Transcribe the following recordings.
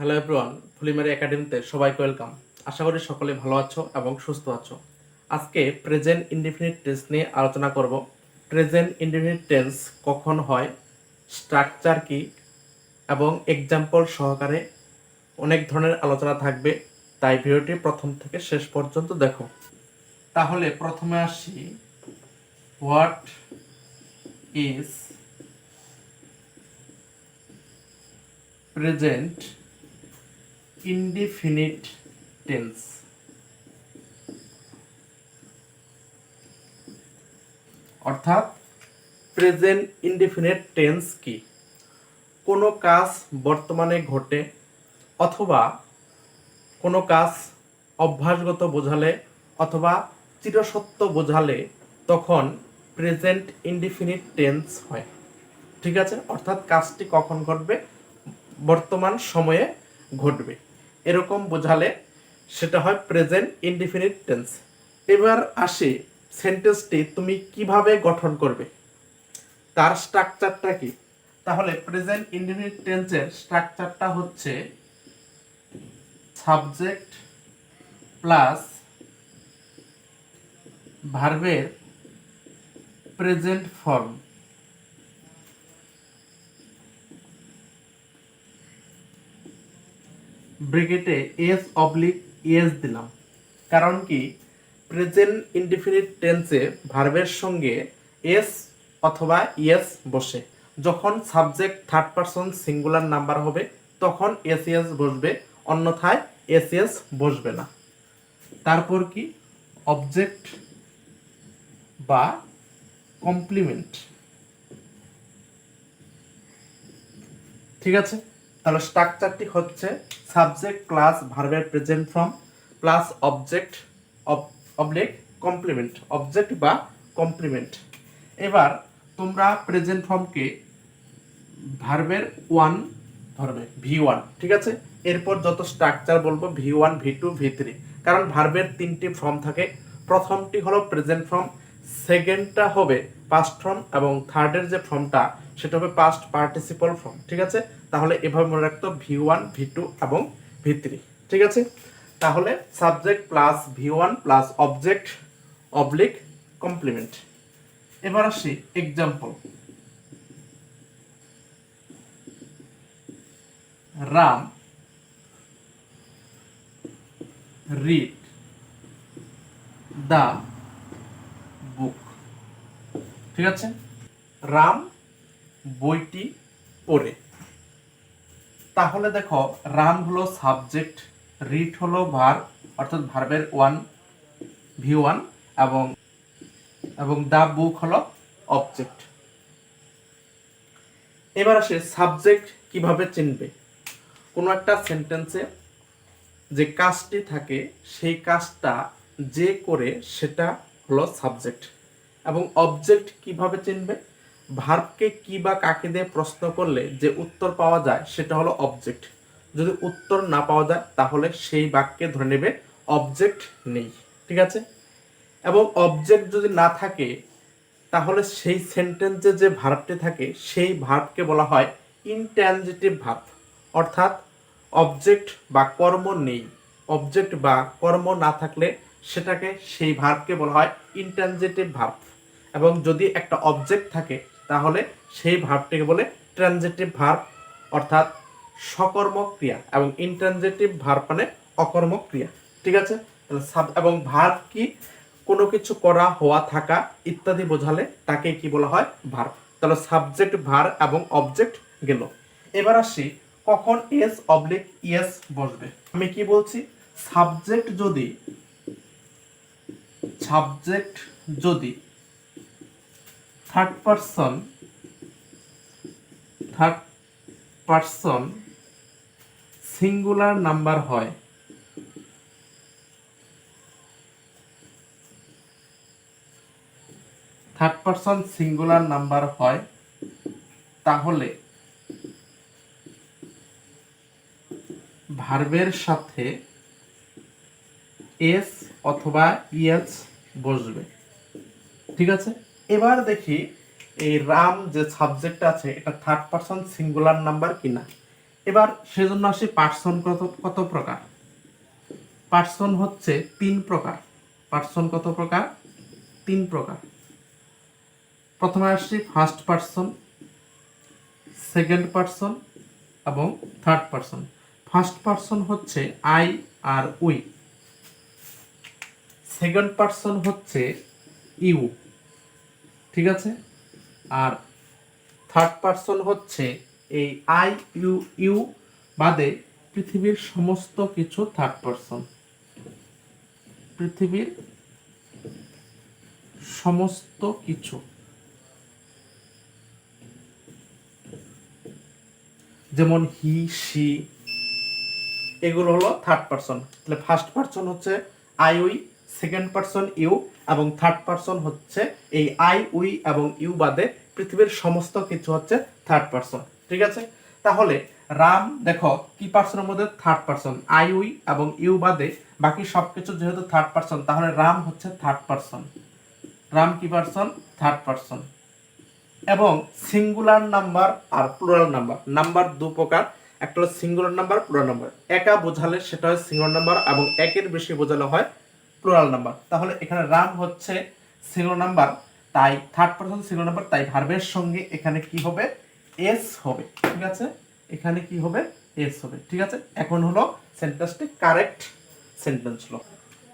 Hello everyone ফুলিমারি একাডেমিতে সবাইকে welcome আশা করি সকলে ভালো আছো এবং সুস্থ আছো। আজকে প্রেজেন্ট ইনডিফিনিট টেন্স নিয়ে আলোচনা করব। প্রেজেন্ট ইনডিফিনিট টেন্স কখন হয় স্ট্রাকচার কি, এবং এক্সাম্পল সহকারে অনেক ধরনের আলোচনা থাকবে। তাই ভিডিওটি প্রথম থেকে শেষ পর্যন্ত দেখো। তাহলে প্রথমে আসি what is present indefinite tense অর্থাৎ প্রেজেন্ট ইনডিফিনিট টেন্স কি? কোনো কাজ বর্তমানে ঘটে অথবা কোনো কাজ অভ্যাসগত বোঝালে অথবা চিরসত্য বোঝালে তখন প্রেজেন্ট ইনডিফিনিট টেন্স হয়। ঠিক আছে? অর্থাৎ কাজটি কখন ঘটবে? বর্তমান সময়ে ঘটবে। এরকম বোঝালে সেটা হয় প্রেজেন্ট ইনডিফিনিট টেন্স এবার আসি সেন্টেন্সটি তুমি কীভাবে গঠন করবে? তার স্ট্রাকচারটা কি? তাহলে প্রেজেন্ট ইনডিফিনিট টেন্সের স্ট্রাকচারটা হচ্ছে সাবজেক্ট প্লাস ভার্বের প্রেজেন্ট ফর্ম ব্রিগেটে এস অবলিক ইএস দিলাম। কারণ কি? প্রেজেন্ট ইনডিফিনিট টেন্সে ভার্বের সঙ্গে এস অথবা ইএস বসে। যখন subject third person singular number হবে, তখন এস ইএস বসবে, অন্যথায় এস ইএস বসবে না। তারপর কি? অবজেক্ট বা কমপ্লিমেন্ট। ঠিক আছে? তাহলে স্ট্রাকচারটি হচ্ছে সাবজেক্ট প্লাস ভার্বের present form plus object oblique complement object বা কমপ্লিমেন্ট এবার তোমরা প্রেজেন্ট ফর্মকে ভার্বের ওয়ান ধরবে ভি ওয়ান ঠিক আছে? এরপর যত স্ট্রাকচার বলব V one V two V three কারণ ভার্বের তিনটি ফর্ম থাকে। প্রথমটি হলো প্রেজেন্ট ফর্ম সেকেন্ডটা হবে পাস্ট ফর্ম এবং থার্ডের যে ফর্মটা সেটা হবে পাস্ট পার্টিসিপল ফর্ম ঠিক আছে? তাহলে এভাবে মনে রাখতো ভি ওয়ান ভি টু এবং ভি থ্রি ঠিক আছে? তাহলে subject plus V one plus object oblique complement এবার আসি example Ram read the book ঠিক আছে? রাম বইটি পড়ে। তাহলে দেখো রান হলো সাবজেক্ট রিড হলো ভার অর্থাৎ ভার্বের ওয়ান ভি ওয়ান এবং এবং দা বুক হলো অবজেক্ট এবার আসে সাবজেক্ট কীভাবে চিনবে? কোনো একটা সেন্টেন্সে যে কাজটি থাকে, সেই কাজটা যে করে সেটা হলো সাবজেক্ট এবং অবজেক্ট কীভাবে চিনবে? ভার্বকে কি বা কাকে দিয়ে প্রশ্ন করলে যে উত্তর পাওয়া যায় সেটা হলো অবজেক্ট যদি উত্তর না পাওয়া যায়, তাহলে সেই বাক্যে ধরে নেবে অবজেক্ট নেই, ঠিক আছে? এবং অবজেক্ট যদি না থাকে, তাহলে সেই সেন্টেন্সে যে ভার্বটি থাকে, সেই ভার্বকে বলা হয় ইনট্যানজিটিভ ভার্ব অর্থাৎ অবজেক্ট বা কর্ম নেই। অবজেক্ট বা কর্ম না থাকলে সেটাকে সেই ভার্বকে বলা হয় ইনট্রানজিটিভ ভার্ব এবং যদি একটা অবজেক্ট থাকে তাহলে সেই ভার্বটিকে বলে ট্রানজিটিভ ভার্ব অর্থাৎ সকর্ম ক্রিয়া এবং ইনট্রানজিটিভ ভার্ব মানে অকর্ম ক্রিয়া। ঠিক আছে? তাহলে সাব- এবং ভার্ব কি? কোনো কিছু করা, হওয়া, থাকা ইত্যাদি বোঝালে তাকে কি বলা হয়? ভার্ব তাহলে সাবজেক্ট ভার এবং অবজেক্ট গেল। এবার আসি, কখন এস অবলিক ইয়েস বসবে? আমি কি বলছি? সাবজেক্ট যদি সাবজেক্ট যদি third person third person singular number হয়। থার্ড পারসন সিঙ্গুলার নাম্বার হয় তাহলে ভার্বের সাথে এস অথবা ইএস বসবে। ঠিক আছে? এবার দেখি এই রাম যে সাবজেক্ট আছে, এটা থার্ড পারসন সিঙ্গুলার নাম্বার কিনা? এবার সেজন্য আসি পার্সন কত কত প্রকার? পার্সন হচ্ছে তিন প্রকার। পার্সন কত প্রকার? তিন প্রকার। প্রথমে আসছি ফার্স্ট পার্সন সেকেন্ড পার্সন এবং থার্ড পার্সন ফার্স্ট পার্সন হচ্ছে আই আর উই সেকেন্ড পার্সন হচ্ছে ইউ ঠিক আছে? আর থার্ড পার্সন হচ্ছে এই আই ইউ ইউ বাদে পৃথিবীর সমস্ত কিছু থার্ড পার্সন পৃথিবীর সমস্ত কিছু। যেমন হি সি এগুলো হলো থার্ড পার্সন তাহলে ফার্স্ট পার্সন হচ্ছে I we second person you এবং থার্ড পার্সন হচ্ছে এই আই, উই এবং ইউ বাদে পৃথিবীর সমস্ত কিছু হচ্ছে থার্ড পার্সন, ঠিক আছে? তাহলে রাম, দেখো, কি পার্সনের মধ্যে? Third person. আই, উই এবং ইউ বাদে বাকি সবকিছু যেহেতু থার্ড পার্সন, তাহলে রাম হচ্ছে থার্ড পার্সন। রাম কি পার্সন? Third person. এবং সিঙ্গুলার নাম্বার আর প্লুরাল নাম্বার। নাম্বার দু প্রকার। একটা হলো সিঙ্গুলার নাম্বার, প্লুরাল নাম্বার। একা বোঝালে সেটা হয় সিঙ্গুলার নাম্বার এবং একের বেশি বোঝালে হয় প্লুরাল নাম্বার তাহলে এখানে রাম হচ্ছে সিঙ্গুলার নাম্বার তাই থার্ড পার্সন সিঙ্গুলার নাম্বার তাই ভার্বের সঙ্গে এখানে কি হবে? এস হবে, ঠিক আছে? এখানে কি হবে? এস হবে, ঠিক আছে? এখন হলো সেন্টেন্সটি কারেক্ট সেন্টেন্স হলো।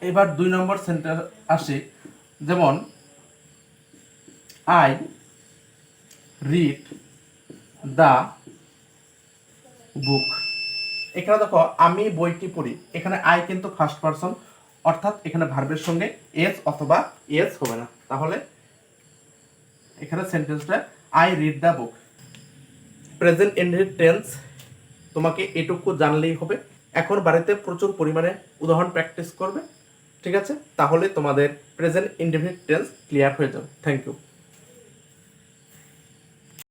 এবার দুই নম্বর সেন্টেন্স আসে, যেমন আই রিড দ্য বুক এখানে দেখো, আমি বইটি পড়ি। এখানে আই কিন্তু ফার্স্ট পারসন অর্থাৎ এখানে ভার্বের সঙ্গে এস অথবা এস হবে না। তাহলে এখানে সেন্টেন্সটা I read the book present indefinite tense তোমাকে এটুকু জানলেই হবে। এখন বাড়িতে প্রচুর পরিমাণে উদাহরণ প্র্যাকটিস করবে, ঠিক আছে? তাহলে তোমাদের প্রেজেন্ট ইনডিফিনিট টেন্স ক্লিয়ার হয়ে যাবে। Thank you